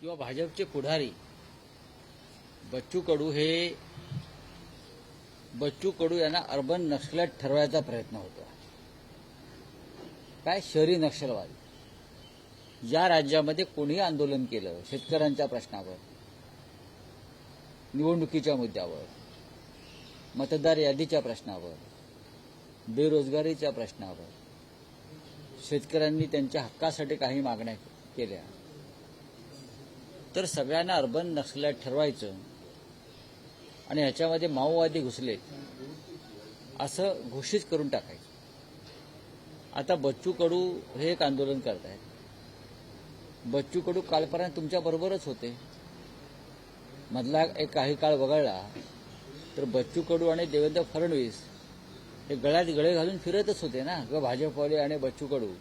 किंवा भाजपचे पुढारी बच्चू कडू हे बच्चू कडू यांना अर्बन नक्षलट ठरवायचा प्रयत्न होतो. काय शहरी नक्षलवादी? ज्या राज्यामध्ये कोणीही आंदोलन केलं शेतकऱ्यांच्या प्रश्नावर निवडणुकीच्या मुद्द्यावर मतदार यादीच्या प्रश्नावर बेरोजगारीच्या प्रश्नावर शेतकऱ्यांनी त्यांच्या हक्कासाठी काही मागण्या केल्या. तर सगळ्यांना अर्बन नक्षल्यात ठरवायचं. आणि ह्याच्यामध्ये माओवादी घुसले असं घोषित करून टाकायचं. आता बच्चू कडू हे एक आंदोलन करत आहेत बच्चू कडू कालपर्यंत तुमच्या बरोबरच होते. मधला एक काही काळ वगळला तर बच्चू कडू आणि देवेंद्र फडणवीस हे गळ्यात गळे घालून फिरतच होते ना. किंवा भाजपवाले आणि बच्चू कडू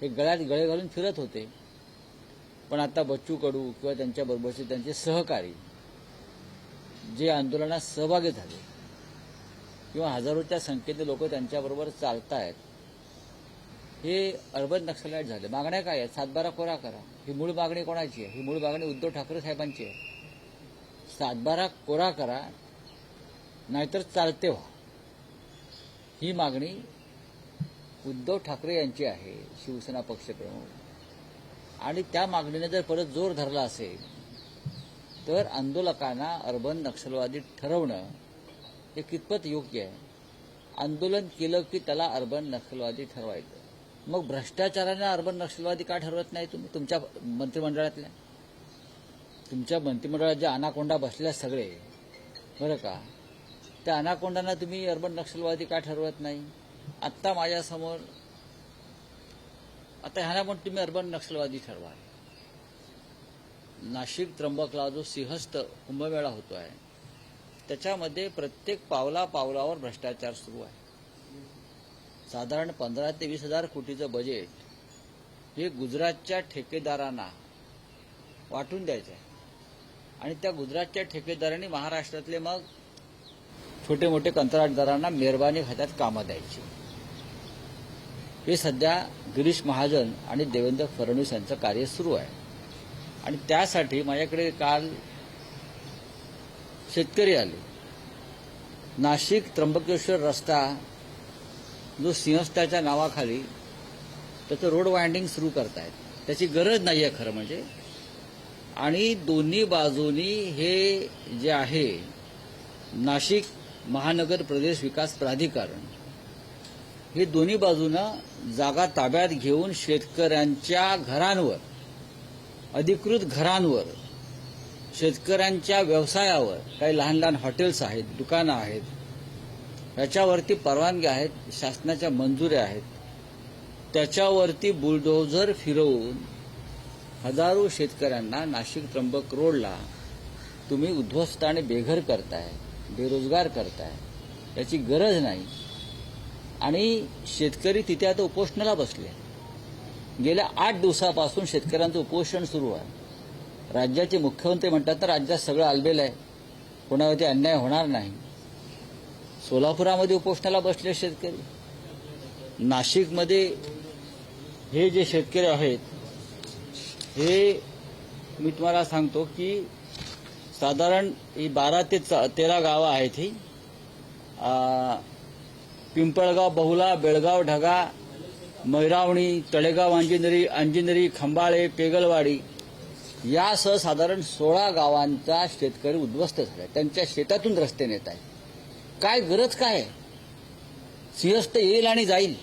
हे गळ्यात गळे घालून फिरत होते. पण आता बच्चू कडू किंवा त्यांच्याबरोबरचे त्यांचे सहकारी जे आंदोलनात सहभागी झाले किंवा हजारोच्या संख्येने लोक त्यांच्याबरोबर चालतायत हे अर्बन नक्षलाईट झाले. मागण्या काय आहेत? सातबारा कोरा करा. ही मूळ मागणी कोणाची आहे? ही मूळ मागणी उद्धव ठाकरे साहेबांची आहे. सातबारा कोरा करा नाहीतर चालते व्हा. ही मागणी उद्धव ठाकरे यांची आहे शिवसेना पक्षप्रमुख आणि त्या मागणीने जर परत जोर धरला असेल तर आंदोलकांना अर्बन नक्षलवादी ठरवणं हे कितपत योग्य आहे? आंदोलन केलं की त्याला अर्बन नक्षलवादी ठरवायचं. मग भ्रष्टाचाराने अर्बन नक्षलवादी का ठरवत नाही तुम्ही? तुमच्या मंत्रिमंडळातल्या? तुमच्या मंत्रिमंडळात ज्या अनाकोंडा बसल्या सगळे बरं का? त्या अनाकोंडांना तुम्ही अर्बन नक्षलवादी का ठरवत नाही? आत्ता माझ्यासमोर आता ह्याला पण तुम्ही अर्बन नक्षलवादी ठरवा. नाशिक त्र्यंबकला जो सिंहस्थ कुंभमेळा होतो आहे त्याच्यामध्ये प्रत्येक पावला पावलावर भ्रष्टाचार सुरू आहे. साधारण पंधरा ते वीस हजार कोटीचं बजेट हे गुजरातच्या ठेकेदारांना वाटून द्यायचं आहे आणि त्या गुजरातच्या ठेकेदारांनी महाराष्ट्रातले मग छोटे मोठे कंत्राटदारांना मेहरबानी खात्यात कामं द्यायची. हे सध्या गिरीश महाजन आणि देवेंद्र फडणवीस यांचं कार्य सुरू आहे. आणि त्यासाठी माझ्याकडे काल शेतकरी आले. नाशिक त्र्यंबकेश्वर रस्ता जो सिंहस्थाच्या नावाखाली त्याचं रोड वाइंडिंग सुरू करतायत. त्याची गरज नाही आहे खरं म्हणजे. आणि दोन्ही बाजूनी हे जे आहे नाशिक महानगर प्रदेश विकास प्राधिकरण हे दोन्ही बाजूनं जागा ताब्यात घेऊन शेतकऱ्यांच्या घरांवर अधिकृत घरांवर शेतकऱ्यांच्या व्यवसायावर काही लहान लहान हॉटेल्स आहेत दुकानं आहेत याच्यावरती परवानगी आहेत शासनाच्या मंजुऱ्या आहेत. त्याच्यावरती बुलडोझर फिरवून हजारो शेतकऱ्यांना नाशिक त्र्यंबक रोडला तुम्ही उद्ध्वस्त आणि बेघर करताय बेरोजगार करताय याची गरज नाही. आणि शेतकरी तिथे आता उपोषणाला बसले. गेल्या आठ दिवसापासून शेतकऱ्यांचं उपोषण सुरू आहे. राज्याचे मुख्यमंत्री म्हणतात तर राज्यात सगळं आलबेल आहे. कोणावरती अन्याय होणार नाही. सोलापुरामध्ये उपोषणाला बसले शेतकरी. नाशिकमध्ये हे जे शेतकरी आहेत हे मी तुम्हाला सांगतो की साधारण ही बारा ते तेरा गावं आहेत ही. आ, पिंपळगाव बहुला बेळगाव ढगा मैरावणी तळेगाव अंजिनरी अंजिनरी खंबाळे पेगलवाडी यासह साधारण सोळा गावांचा शेतकरी उद्ध्वस्त झाला त्यांच्या शेतातून रस्ते नेत आहे काय गरज काय सिंहस्थ येईल आणि जाईल.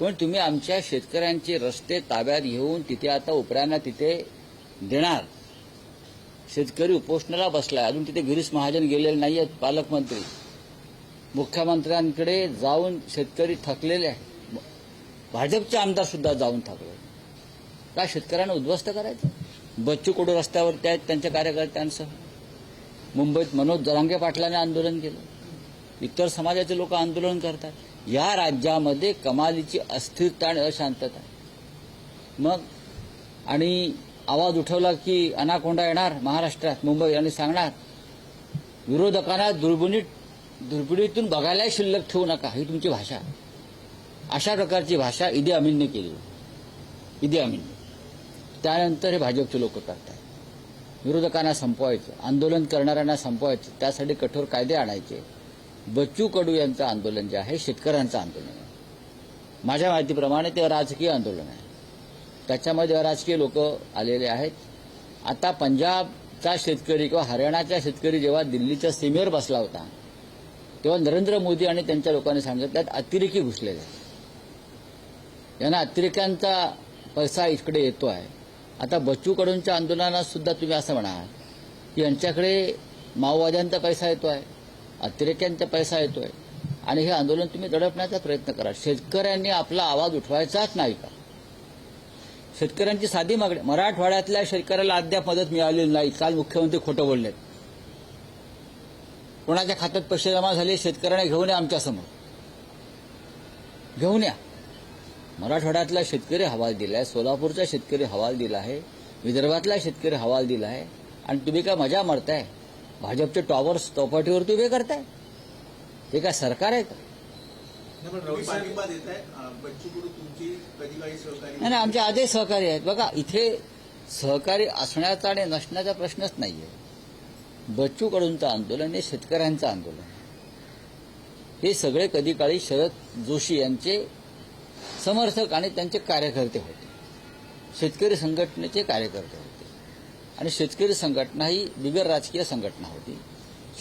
पण तुम्ही आमच्या शेतकऱ्यांचे रस्ते ताब्यात घेऊन तिथे आता उपऱ्यांना तिथे देणार. शेतकरी उपोषणाला बसलाय. अजून तिथे गिरीश महाजन गेलेले नाही आहेत पालकमंत्री. मुख्यमंत्र्यांकडे जाऊन शेतकरी थकलेले आहे भाजपचे आमदार सुद्धा जाऊन थकले का शेतकऱ्यांना उद्ध्वस्त करायचं? बच्चू कडू रस्त्यावरती आहेत त्यांच्या कार्यकर्त्यांसह. मुंबईत मनोज जरांगे पाटलाने आंदोलन केलं. इतर समाजाचे लोक आंदोलन करतात. या राज्यामध्ये कमालीची अस्थिरता आणि अशांतता आहे. मग आणि आवाज उठवला की अनाकोंडा येणार महाराष्ट्रात मुंबई. आणि सांगणार विरोधकांना दुर्बिणीत धुरपिडीतून बघायलाही शिल्लक ठेवू नका. ही तुमची भाषा. अशा प्रकारची भाषा इदी अमीनने केली. इदी अमीन. त्यानंतर हे भाजपचे लोक करतात विरोधकांना संपवायचं आंदोलन करणाऱ्यांना संपवायचं त्यासाठी कठोर कायदे आणायचे. बच्चू कडू यांचं आंदोलन जे आहे शेतकऱ्यांचं आंदोलन आहे. माझ्या माहितीप्रमाणे ते राजकीय आंदोलन आहे. त्याच्यामध्ये राजकीय लोक आलेले आहेत. आता पंजाबचा शेतकरी किंवा हरियाणाचा शेतकरी जेव्हा दिल्लीच्या सीमेवर बसला होता तेव्हा नरेंद्र मोदी आणि त्यांच्या लोकांनी सांगितलं त्यात अतिरेकी घुसलेले आहेत. यांना अतिरेक्यांचा पैसा इकडे येतो आहे. आता बच्चू कडूंच्या आंदोलनात सुद्धा तुम्ही असं म्हणा की यांच्याकडे माओवाद्यांचा पैसा येतो आहे अतिरेक्यांचा पैसा येतो आहे. आणि हे आंदोलन तुम्ही दडपण्याचा प्रयत्न करा. शेतकऱ्यांनी आपला आवाज उठवायचाच नाही का? शेतकऱ्यांची साधी मागणी मराठवाड्यातल्या शेतकऱ्याला अद्याप मदत मिळालेली नाही. काल मुख्यमंत्री खोटं बोललेत. कोणाच्या खात्यात पैसे जमा झाले शेतकऱ्यांना घेऊन या आमच्यासमोर घेऊन या. मराठवाड्यातला शेतकरी हवाल दिलाय सोलापूरचा शेतकरी हवाल दिला आहे विदर्भातला शेतकरी हवाल दिला आहे आणि तुम्ही काय मजा मारताय? भाजपचे टॉवर्स चौपाटीवरती उभे करताय? हे काय सरकार आहे का? आहे नाही, आमचे आजही सहकारी आहेत. बघा इथे सहकारी असण्याचा आणि नसण्याचा प्रश्नच नाहीये. बच्चू कडूंचं आंदोलन हे शेतकऱ्यांचं आंदोलन. हे सगळे कधी काळी शरद जोशी यांचे समर्थक आणि त्यांचे कार्यकर्ते होते. शेतकरी संघटनेचे कार्यकर्ते होते. आणि शेतकरी संघटना ही बिगर राजकीय संघटना होती.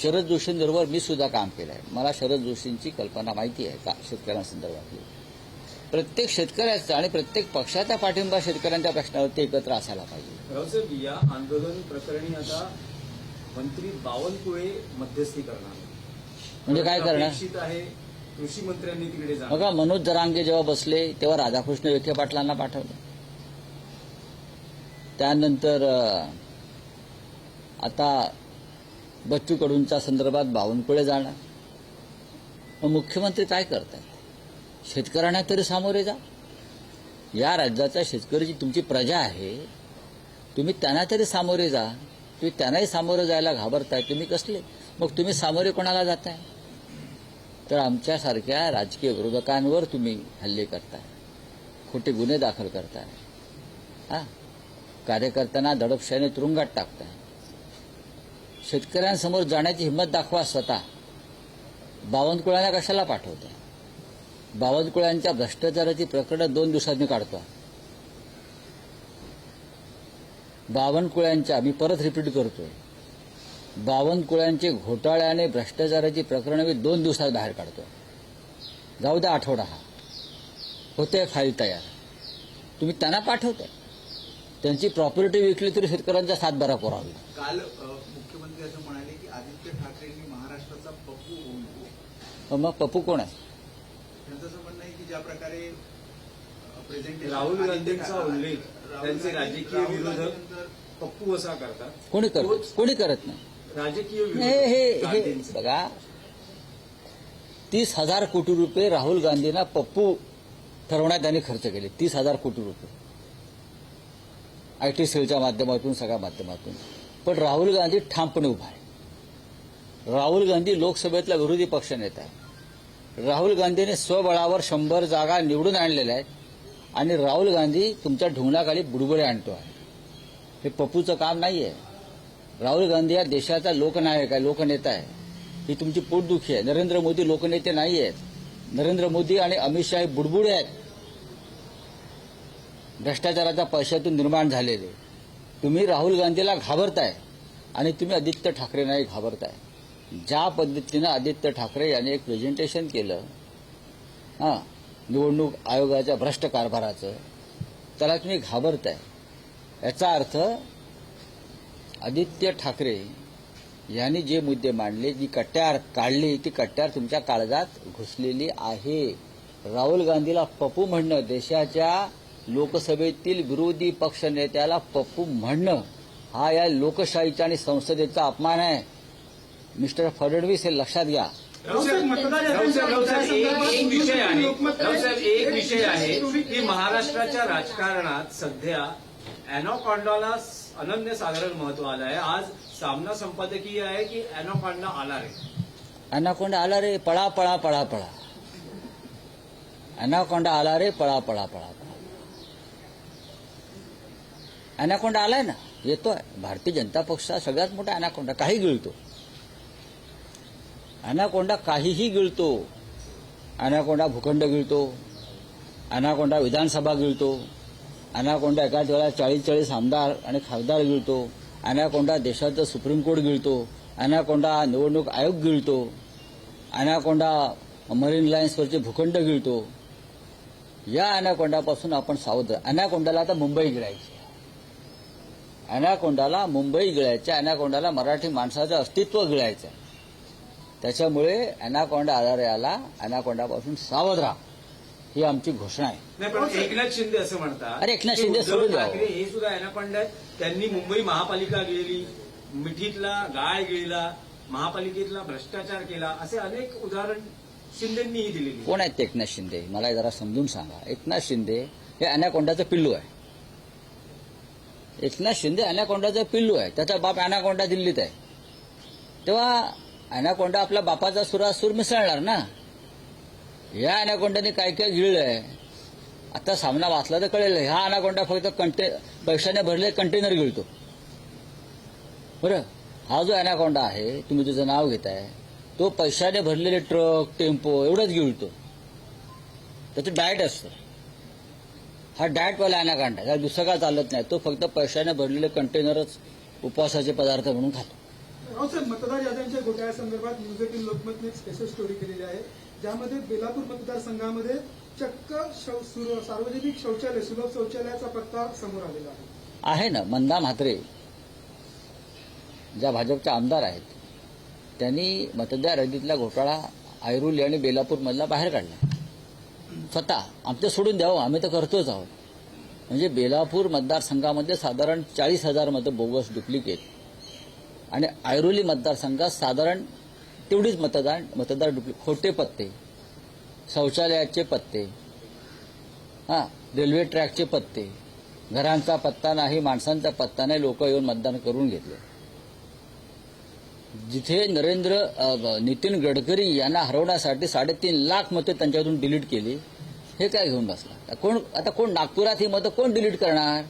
शरद जोशींबरोबर मी सुद्धा काम केलं आहे मला शरद जोशींची कल्पना माहिती आहे का शेतकऱ्यांसंदर्भातली? प्रत्येक शेतकऱ्याचा आणि प्रत्येक पक्षाचा पाठिंबा शेतकऱ्यांच्या प्रश्नावरती एकत्र असायला पाहिजे. या आंदोलन प्रकरणी आता मंत्री बावनकुळे मध्यस्थी करणार. म्हणजे काय करणार? अपेक्षित आहे कृषी मंत्र्यांनी तिकडे बघा मनोज जरांगे जेव्हा बसले तेव्हा राधाकृष्ण विखे पाटलांना पाठवलं. त्यानंतर आता बच्चू कडूंच्या संदर्भात बावनकुळे जाणार. मग मुख्यमंत्री काय करतायत शेतकऱ्यांना तरी सामोरे जा. या राज्याचा शेतकरी तुमची प्रजा आहे तुम्ही त्यांना तरी सामोरे जा. तुम्ही त्यांनाही सामोरं जायला घाबरताय तुम्ही कसले? मग तुम्ही सामोरे कोणाला जाताय? तर आमच्यासारख्या राजकीय विरोधकांवर तुम्ही हल्ले करताय. खोटे गुन्हे दाखल करताय. हा? कार्यकर्त्यांना दडपशाने तुरुंगात टाकताय. शेतकऱ्यांसमोर जाण्याची हिंमत दाखवा स्वतः. बावनकुळ्यांना कशाला पाठवताय? बावनकुळ्यांच्या भ्रष्टाचाराची प्रकरणं दोन दिवसांनी काढतो बावनकुळ्यांच्या मी परत रिपीट करतोय. बावनकुळ्यांचे घोटाळे आणि भ्रष्टाचाराची प्रकरणं मी दोन दिवसात बाहेर काढतो जाऊ द्या आठवडा हा. होते फाईल तयार. तुम्ही त्यांना पाठवताय. त्यांची प्रॉपर्टी विकली तरी शेतकऱ्यांचा सातबारा पुरावी काल मुख्यमंत्री असं म्हणाले की आदित्य ठाकरेंनी महाराष्ट्राचा पप्पू मग पप्पू कोण आहे? त्यांचं असं म्हणणं आहे की ज्या प्रकारे राहुल गांधींचा उल्लेख त्यांचे राजकीय विरोधक पप्पू असा करतात. कोणी करत कोणी करत नाही? राजकीय हे हे हे. बघा. तीस हजार कोटी रुपये राहुल गांधींना पप्पू ठरवण्यात त्यांनी खर्च केले. तीस हजार कोटी रुपये. आय टी सेलच्या माध्यमातून सगळ्या माध्यमातून. पण राहुल गांधी ठामपणे उभा आहे. राहुल गांधी लोकसभेतला विरोधी पक्ष नेता आहे. राहुल गांधीने स्वबळावर शंभर जागा निवडून आणलेल्या आहेत. आणि राहुल गांधी तुमच्या ढुंगणाखाली बुडबुडे आणतो आहे. हे पप्पूचं काम नाही आहे राहुल गांधी हा देशाचा लोकनायक आहे लोकनेता आहे. ही तुमची पोटदुखी आहे. नरेंद्र मोदी लोकनेते नाही आहेत नरेंद्र मोदी आणि अमित शाह हे बुडबुडे आहेत. भ्रष्टाचाराच्या पैशातून निर्माण झालेले. तुम्ही राहुल गांधीला घाबरताय आणि तुम्ही आदित्य ठाकरेंनाही घाबरताय. ज्या पद्धतीनं आदित्य ठाकरे यांनी एक प्रेझेंटेशन केलं हां निवडणूक आयोगाच्या भ्रष्ट कारभाराचं. त्याला तुम्ही घाबरताय. याचा अर्थ आदित्य ठाकरे यांनी जे मुद्दे मांडले जी कट्यार काढली ती कट्यार तुमच्या काळजात घुसलेली आहे. राहुल गांधीला पप्पू म्हणणं देशाच्या लोकसभेतील विरोधी पक्षनेत्याला पप्पू म्हणणं हा या लोकशाहीचा आणि संसदेचा अपमान आहे. मिस्टर फडणवीस हे लक्षात घ्या. एक एक विषय आहे रावसाहेब एक विषय आहे की महाराष्ट्राच्या राजकारणात सध्या अॅनोकॉन्डाला अनन्य साधारण महत्त्व आलं आहे. आज सामना संपादकीय आहे की अॅनोकॉन्डा आला रे? अनाकोंडा आला रे पळा पळा पळा पळा. अनाकोंडा आला रे पळा पळा पळा पळा. अॅनाकोंडा आलाय ना येतोय. भारतीय जनता पक्ष सगळ्यात मोठा अॅनाकोंडा काही गिळतो. अनाकोंडा काहीही गिळतो अनाकोंडा भूखंड गिळतो अनाकोंडा विधानसभा गिळतो अनाकोंडा एकाच वेळा चाळीस चाळीस आमदार आणि खासदार गिळतो अनाकोंडा देशाचं सुप्रीम कोर्ट गिळतो अनाकोंडा निवडणूक आयोग गिळतो अनाकोंडा मरीन लाईन्सवरचे भूखंड गिळतो. या अनाकोंडापासून आपण सावध अनाकोंडाला आता मुंबई गिळायची अनाकोंडाला मुंबई गिळायच्या अनाकोंडाला मराठी माणसाचं अस्तित्व गिळायचं त्याच्यामुळे अॅनाकोंडा आधारे आला अॅनाकोंडापासून सावध राहा. ही आमची घोषणा आहे. पण एकनाथ शिंदे असं म्हणतात अरे एकनाथ शिंदे सोडून. ठाकरे हे सुद्धा अॅनाकोंडा आहेत. त्यांनी मुंबई महापालिका गिळली मिठीतला गाळ गिळला महापालिकेतला भ्रष्टाचार केला असे अनेक उदाहरण शिंदेंनीही दिलेली कोण आहेत ते एकनाथ शिंदे? मला हे जरा समजून सांगा. एकनाथ शिंदे हे अॅनाकोंडाचं पिल्लू आहे. एकनाथ शिंदे अॅनाकोंडाचं पिल्लू आहे. त्याचा बाप अॅनाकोंडा दिल्लीत आहे. तेव्हा अॅनाकोंडा आपला बापाचा सुरासूर मिसळणार ना? या अनाकोंडाने काय काय गिळलंय आता सामना वाचला तर कळेल. हा अनाकोंडा फक्त कंटे पैशाने भरले कंटेनर गिळतो बरं हा जो अनाकोंडा आहे तुम्ही तुझं नाव घेताय तो पैशाने भरलेले ट्रक टेम्पो एवढंच गिळतो त्याचं डाएट असतं. हा डाएटवाला अॅनाकोंडा त्याला दुसरं काय चालत नाही. तो फक्त पैशाने भरलेले कंटेनरच उपवासाचे पदार्थ म्हणून खातो. सर मतदार याद्यांच्या घोटाळ्यासंदर्भात न्यूज एटीन लोकमतने एक स्पेशल स्टोरी केलेली आहे. ज्यामध्ये बेलापूर मतदारसंघामध्ये चक्क शौ- सुर- सार्वजनिक शौचालय सुलभ शौचालयाचा पत्ता समोर आलेला आहे. आहे ना मंदा म्हात्रे ज्या भाजपच्या आमदार आहेत त्यांनी मतदार यादीतला घोटाळा ऐरोली आणि बेलापूरमधला बाहेर काढला. स्वतः आमचं सोडून द्यावं आम्ही तर करतोच आहोत. म्हणजे बेलापूर मतदारसंघामध्ये साधारण चाळीस हजार मतं बोगस डुप्लिकेट आणि ऐरोली मतदारसंघात साधारण तेवढीच मतदान मतदार डुप्लिकेट खोटे पत्ते शौचालयाचे पत्ते हां रेल्वे ट्रॅकचे पत्ते घरांचा पत्ता नाही माणसांचा पत्ता नाही लोक येऊन मतदान करून घेतले. जिथे नरेंद्र नितीन गडकरी यांना हरवण्यासाठी साडेतीन लाख मतं त्यांच्याकडून डिलीट केली हे काय घेऊन बसला? आता कोण आता कोण नागपुरात ही मतं कोण डिलीट करणार?